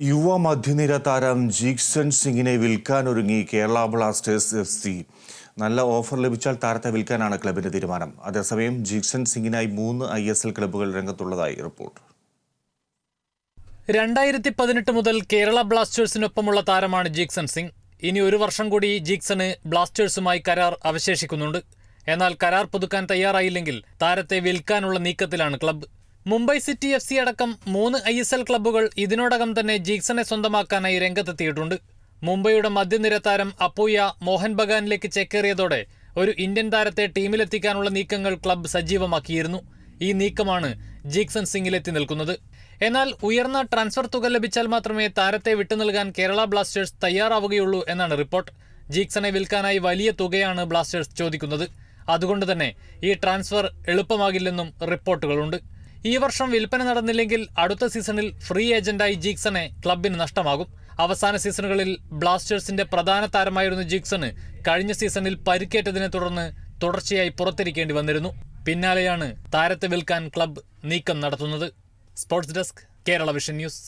യുവ മധ്യനിര താരം ജീക്സൺ സിംഗിനെ വിൽക്കാനൊരുങ്ങി കേരള ബ്ലാസ്റ്റേഴ്സ് എഫ് സി. നല്ല ഓഫർ ലഭിച്ചാൽ താരത്തെ വിൽക്കാനാണ് ക്ലബിന്റെ തീരുമാനം. അതേസമയം ജീക്സൺ സിംഗിനായി മൂന്ന് ഐ എസ് എൽ ക്ലബ്ബുകൾ രംഗത്തുള്ളതായി റിപ്പോർട്ട്. രണ്ടായിരത്തി പതിനെട്ട് മുതൽ കേരള ബ്ലാസ്റ്റേഴ്സിനൊപ്പമുള്ള താരമാണ് ജീക്സൺ സിംഗ്. ഇനി ഒരു വർഷം കൂടി ജീക്സണ് ബ്ലാസ്റ്റേഴ്സുമായി കരാർ അവശേഷിക്കുന്നുണ്ട്. എന്നാൽ കരാർ പുതുക്കാൻ തയ്യാറായില്ലെങ്കിൽ താരത്തെ വിൽക്കാനുള്ള നീക്കത്തിലാണ് club Mumbai City F C അടക്കം മൂന്ന് ഐ എസ് എൽ ക്ലബ്ബുകൾ ഇതിനോടകം തന്നെ ജീക്സനെ സ്വന്തമാക്കാനായി രംഗത്തെത്തിയിട്ടുണ്ട്. മുംബൈയുടെ മധ്യനിര താരം അപ്പൂയ മോഹൻ ബഗാനിലേക്ക് ചേക്കേറിയതോടെ ഒരു ഇന്ത്യൻ താരത്തെ ടീമിലെത്തിക്കാനുള്ള നീക്കങ്ങൾ ക്ലബ്ബ് സജീവമാക്കിയിരുന്നു. ഈ നീക്കമാണ് ജീക്സൺ സിംഗിലെത്തി നിൽക്കുന്നത്. എന്നാൽ ഉയർന്ന ട്രാൻസ്ഫർ തുക ലഭിച്ചാൽ മാത്രമേ താരത്തെ വിട്ടുനൽകാൻ കേരള ബ്ലാസ്റ്റേഴ്സ് തയ്യാറാവുകയുള്ളൂ എന്നാണ് റിപ്പോർട്ട്. ജീക്സനെ വിൽക്കാനായി വലിയ തുകയാണ് ബ്ലാസ്റ്റേഴ്സ് ചോദിക്കുന്നത്. അതുകൊണ്ട് തന്നെ ഈ ട്രാൻസ്ഫർ എളുപ്പമാകില്ലെന്നും റിപ്പോർട്ടുകളുണ്ട്. ഈ വർഷം വിൽപ്പന നടന്നില്ലെങ്കിൽ അടുത്ത സീസണിൽ ഫ്രീ ഏജന്റായി ജീക്സണെ ക്ലബിന് നഷ്ടമാകും. അവസാന സീസണുകളിൽ ബ്ലാസ്റ്റേഴ്സിന്റെ പ്രധാന താരമായിരുന്ന ജീക്സണ് കഴിഞ്ഞ സീസണിൽ പരിക്കേറ്റതിനെ തുടർന്ന് തുടർച്ചയായി പുറത്തിരിക്കേണ്ടി വന്നിരുന്നു. പിന്നാലെയാണ് താരത്തെ വിൽക്കാൻ ക്ലബ് നീക്കം നടത്തുന്നത്. Sports desk Kerala vision news.